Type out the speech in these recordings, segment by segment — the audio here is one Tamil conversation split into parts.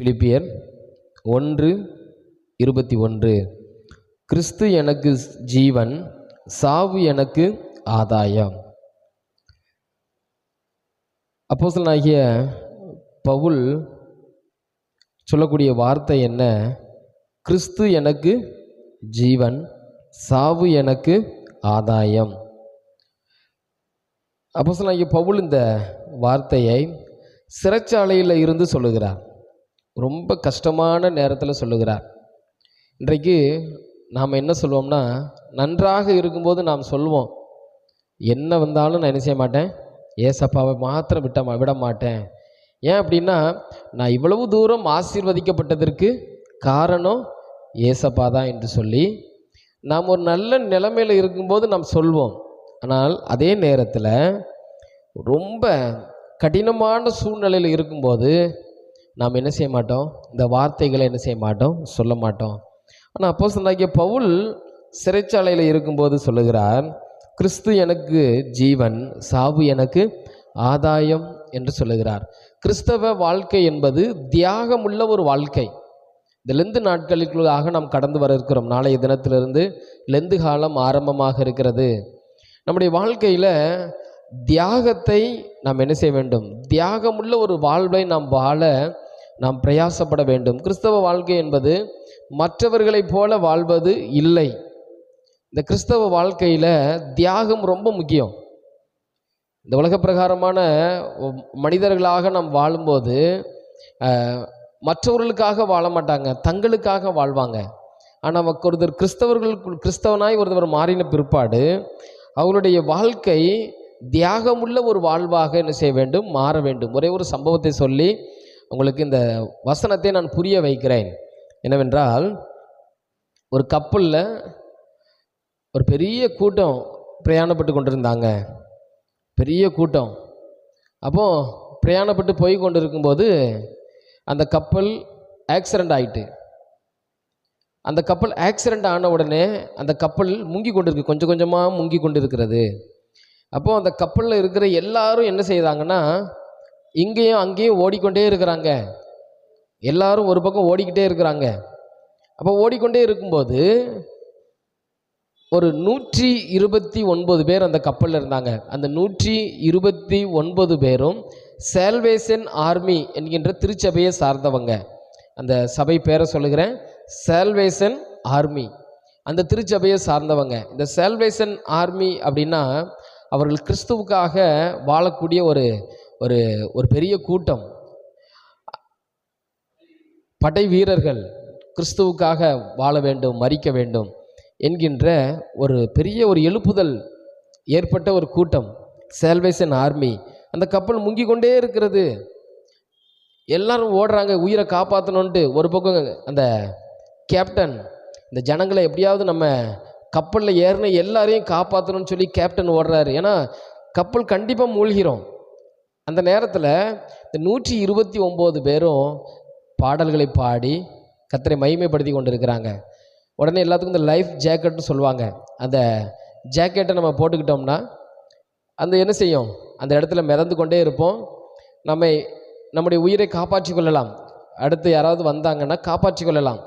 பிலிப்பியர் ஒன்று இருபத்தி ஒன்று. கிறிஸ்து எனக்கு ஜீவன் சாவு எனக்கு ஆதாயம். அப்போசலனாகிய பவுல் சொல்லக்கூடிய வார்த்தை என்ன? கிறிஸ்து எனக்கு ஜீவன் சாவு எனக்கு ஆதாயம். அப்போசலனாகிய பவுல் இந்த வார்த்தையை சிறைச்சாலையில் இருந்து சொல்லுகிறார். ரொம்ப கஷ்டமான நேரத்தில் சொல்லுகிறார். இன்றைக்கு நாம் என்ன சொல்லுவோம்னா நன்றாக இருக்கும்போது நாம் சொல்லுவோம் என்ன வந்தாலும் நான் என்ன செய்ய மாட்டேன்? ஏசப்பாவை மாத்திரம் விட்ட விட மாட்டேன். ஏன் அப்படின்னா நான் இவ்வளவு தூரம் ஆசீர்வதிக்கப்பட்டதற்கு காரணம் ஏசப்பா தான் என்று சொல்லி நாம் ஒரு நல்ல நிலைமையில் இருக்கும்போது நாம் சொல்வோம். ஆனால் அதே நேரத்தில் ரொம்ப கடினமான சூழ்நிலையில் இருக்கும்போது நாம் என்ன செய்ய மாட்டோம்? இந்த வார்த்தைகளை என்ன செய்ய மாட்டோம்? சொல்ல மாட்டோம். ஆனால் அப்போ சொன்னாக்கிய பவுல் சிறைச்சாலையில் இருக்கும்போது சொல்லுகிறார் கிறிஸ்து எனக்கு ஜீவன் சாவு எனக்கு ஆதாயம் என்று சொல்லுகிறார். கிறிஸ்தவ வாழ்க்கை என்பது தியாகமுள்ள ஒரு வாழ்க்கை. இந்த லெந்து நாட்களுக்குள்ளாக நாம் கடந்து வர இருக்கிறோம். நாளைய தினத்திலிருந்து லெந்து காலம் ஆரம்பமாக இருக்கிறது. நம்முடைய வாழ்க்கையில் தியாகத்தை நாம் என்ன செய்ய வேண்டும்? தியாகமுள்ள ஒரு வாழ்வை நாம் வாழ நாம் பிரயாசப்பட வேண்டும். கிறிஸ்தவ வாழ்க்கை என்பது மற்றவர்களைப் போல வாழ்வது இல்லை. இந்த கிறிஸ்தவ வாழ்க்கையில் தியாகம் ரொம்ப முக்கியம். இந்த உலக பிரகாரமான மனிதர்களாக நாம் வாழும்போது மற்றவர்களுக்காக வாழ மாட்டாங்க தங்களுக்காக வாழ்வாங்க. ஆனால் ஒருத்தர் கிறிஸ்தவர்களுக்கு கிறிஸ்தவனாய் ஒருத்தவர் மாறின பிற்பாடு அவருடைய வாழ்க்கை தியாகமுள்ள ஒரு வாழ்வாக என்ன செய்ய வேண்டும்? மாற வேண்டும். ஒரே ஒரு சம்பவத்தை சொல்லி உங்களுக்கு இந்த வசனத்தை நான் புரிய வைக்கிறேன். என்னவென்றால் ஒரு கப்பலில் ஒரு பெரிய கூட்டம் பிரயாணப்பட்டு கொண்டிருந்தாங்க. பெரிய கூட்டம். அப்போ பிரயாணப்பட்டு போய் கொண்டு இருக்கும்போது அந்த கப்பல் ஆக்சிடெண்ட் ஆகிட்டு அந்த கப்பல் ஆக்சிடெண்ட் ஆன உடனே அந்த கப்பல் முங்கி கொண்டிருக்கு. கொஞ்சம் கொஞ்சமாக முங்கி கொண்டு இருக்கிறது அப்போது அந்த கப்பலில் இருக்கிற எல்லாரும் என்ன செய்தாங்கன்னா இங்கேயும் அங்கேயும் ஓடிக்கொண்டே இருக்கிறாங்க. எல்லாரும் ஒரு பக்கம் ஓடிக்கிட்டே இருக்கிறாங்க. அப்போ ஓடிக்கொண்டே இருக்கும்போது ஒரு நூற்றி இருபத்தி ஒன்பது பேர் அந்த கப்பலில் இருந்தாங்க. அந்த நூற்றி இருபத்தி ஒன்பது பேரும் சேல்வேசன் ஆர்மி என்கின்ற திருச்சபையை சார்ந்தவங்க. அந்த சபை பேரை சொல்லுகிறேன் சேல்வேசன் ஆர்மி. அந்த திருச்சபையை சார்ந்தவங்க. இந்த சேல்வேசன் ஆர்மி அப்படின்னா அவர்கள் கிறிஸ்துவுக்காக வாழக்கூடிய ஒரு ஒரு ஒரு பெரிய கூட்டம். படை வீரர்கள் கிறிஸ்துவுக்காக வாழ வேண்டும் மறிக்க வேண்டும் என்கின்ற ஒரு பெரிய ஒரு எழுப்புதல் ஏற்பட்ட ஒரு கூட்டம். சேல்வேசன் ஆர்மி அந்த கப்பல் முங்கி கொண்டே இருக்கிறது. எல்லாரும் ஓடுறாங்க உயிரை காப்பாற்றணுன்ட்டு ஒரு பக்கம் அந்த கேப்டன் இந்த ஜனங்களை எப்படியாவது நம்ம கப்பலில் ஏறின எல்லாரையும் காப்பாற்றணும்னு சொல்லி கேப்டன் ஓடுறாரு. ஏன்னா கப்பல் கண்டிப்பாக மூழ்கிறோம் அந்த நேரத்தில் இந்த நூற்றி இருபத்தி ஒம்பது பேரும் பாடல்களை பாடி கத்தரை மகிமைப்படுத்தி கொண்டு இருக்கிறாங்க உடனே எல்லாத்துக்கும் இந்த லைஃப் ஜாக்கெட்னு சொல்லுவாங்க. அந்த ஜாக்கெட்டை நம்ம போட்டுக்கிட்டோம்னா அந்த என்ன செய்யும்? அந்த இடத்துல மிதந்து கொண்டே இருப்போம். நம்மை நம்முடைய உயிரை காப்பாற்றி கொள்ளலாம். அடுத்து யாராவது வந்தாங்கன்னா காப்பாற்றி கொள்ளலாம்.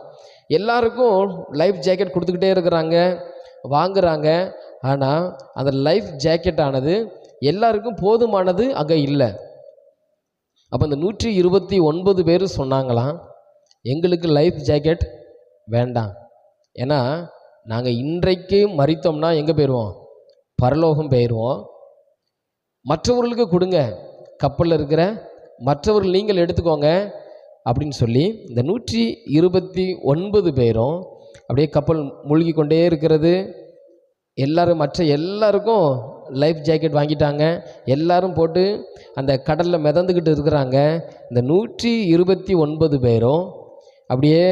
எல்லாருக்கும் லைஃப் ஜாக்கெட் கொடுத்துக்கிட்டே இருக்கிறாங்க. வாங்குறாங்க. ஆனால் அந்த லைஃப் ஜாக்கெட் ஆனது எல்லாருக்கும் போதுமானது அங்கே இல்லை. அப்போ இந்த நூற்றி இருபத்தி ஒன்பது பேர் சொன்னாங்களாம் எங்களுக்கு லைஃப் ஜாக்கெட் வேண்டாம். ஏன்னா நாங்கள் இன்றைக்கு மறித்தோம்னா எங்கே போயிடுவோம் பரலோகம் போயிடுவோம் மற்றவர்களுக்கு கொடுங்க. கப்பலில் இருக்கிற மற்றவர்கள் நீங்கள் எடுத்துக்கோங்க. அப்படின்னு சொல்லி இந்த நூற்றி இருபத்தி ஒன்பது பேரும் அப்படியே கப்பல் மூழ்கி கொண்டே இருக்கிறது. எல்லோரும் மற்ற எல்லாருக்கும் லைஃப் ஜாக்கெட் வாங்கிட்டாங்க. எல்லாரும் போட்டு அந்த கடலில் மிதந்துக்கிட்டு இருக்கிறாங்க. இந்த நூற்றி இருபத்தி ஒன்பது பேரும் அப்படியே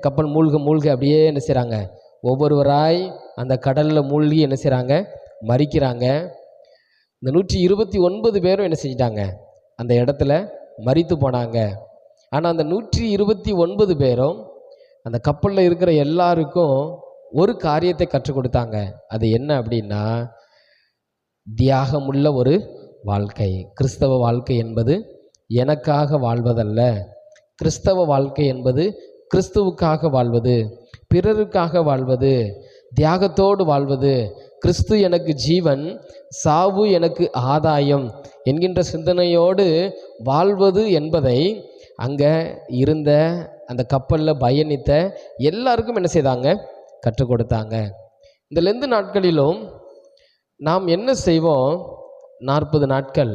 கப்பல் மூழ்க மூழ்க அப்படியே என்ன செய்கிறாங்க ஒவ்வொருவராய் அந்த கடலில் மூழ்கி என்ன செய்கிறாங்க மறிக்கிறாங்க. இந்த நூற்றி இருபத்தி ஒன்பது பேரும் என்ன செஞ்சிட்டாங்க? அந்த இடத்துல மறித்து போனாங்க. ஆனால் அந்த நூற்றி இருபத்தி ஒன்பது பேரும் அந்த கப்பலில் இருக்கிற எல்லாருக்கும் ஒரு காரியத்தை கற்றுக் கொடுத்தாங்க. அது என்ன அப்படின்னா தியாகமுள்ள ஒரு வாழ்க்கை. கிறிஸ்தவ வாழ்க்கை என்பது எனக்காக வாழ்வதல்ல. கிறிஸ்தவ வாழ்க்கை என்பது கிறிஸ்துவுக்காக வாழ்வது பிறருக்காக வாழ்வது தியாகத்தோடு வாழ்வது. கிறிஸ்து எனக்கு ஜீவன் சாவு எனக்கு ஆதாயம் என்கின்ற சிந்தனையோடு வாழ்வது என்பதை அங்கே இருந்த அந்த கப்பலில் பயணித்த எல்லாருக்கும் என்ன செய்தாங்க? கற்றுக் கொடுத்தாங்க. இந்த லெந்து நாட்களிலும் நாம் என்ன செய்வோம்? நாற்பது நாட்கள்.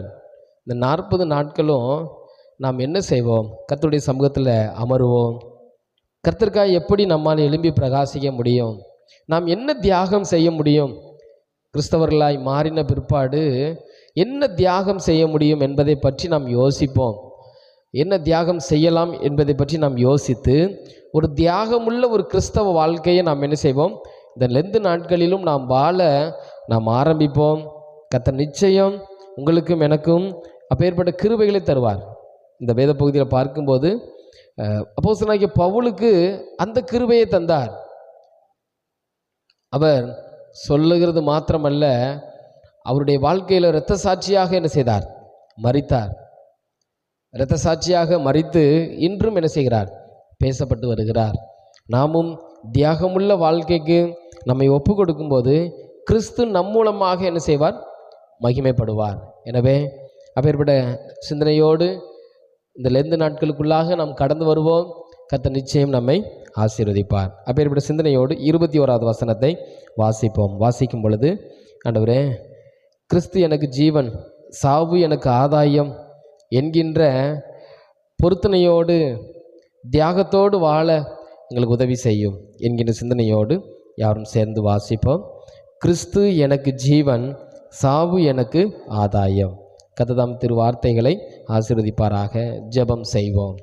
இந்த நாற்பது நாட்களும் நாம் என்ன செய்வோம்? கர்த்தருடைய சமூகத்தில் அமருவோம். கர்த்தருக்காக எப்படி நம்மால் எழும்பி பிரகாசிக்க முடியும்? நாம் என்ன தியாகம் செய்ய முடியும்? கிறிஸ்தவர்களாய் மாறின பிற்பாடு என்ன தியாகம் செய்ய முடியும் என்பதை பற்றி நாம் யோசிப்போம். என்ன தியாகம் செய்யலாம் என்பதை பற்றி நாம் யோசித்து ஒரு தியாகமுள்ள ஒரு கிறிஸ்தவ வாழ்க்கையை நாம் என்ன செய்வோம்? இந்த லெந்து நாட்களிலும் நாம் வாழ நாம் ஆரம்பிப்போம். கத்த நிச்சயம் உங்களுக்கும் எனக்கும் அப்பேற்பட்ட கிருபைகளை தருவார். இந்த வேத பகுதியில் பார்க்கும்போது அப்போசனாகிய பவுலுக்கு அந்த கிருபையை தந்தார். அவர் சொல்லுகிறது மாத்திரமல்ல அவருடைய வாழ்க்கையில் இரத்த சாட்சியாக என்ன செய்தார்? மறித்தார் இரத்த சாட்சியாக மறித்து இன்றும் என்ன செய்கிறார்? பேசப்பட்டு வருகிறார். நாமும் தியாகமுள்ள வாழ்க்கைக்கு நம்மை ஒப்பு கொடுக்கும்போது கிறிஸ்து நம் மூலமாக என்ன செய்வார்? மகிமைப்படுவார். எனவே அப்பேற்பட்ட சிந்தனையோடு இந்த லெந்து நாட்களுக்குள்ளாக நாம் கடந்து வருவோம். கத்த நிச்சயம் நம்மை ஆசீர்வதிப்பார். அப்பேற்பட்ட சிந்தனையோடு இருபத்தி ஓராவது வசனத்தை வாசிப்போம். வாசிக்கும் பொழுது ஆண்டவரே கிறிஸ்து எனக்கு ஜீவன் சாவு எனக்கு ஆதாயம் என்கின்ற பொருத்தனையோடு தியாகத்தோடு வாழ எங்களுக்கு உதவி செய்யும் என்கின்ற சிந்தனையோடு யாரும் சேர்ந்து வாசிப்போம். கிறிஸ்து எனக்கு ஜீவன் சாவு எனக்கு ஆதாயம். கததாம் திரு வார்த்தைகளை ஜெபம் செய்வோம்.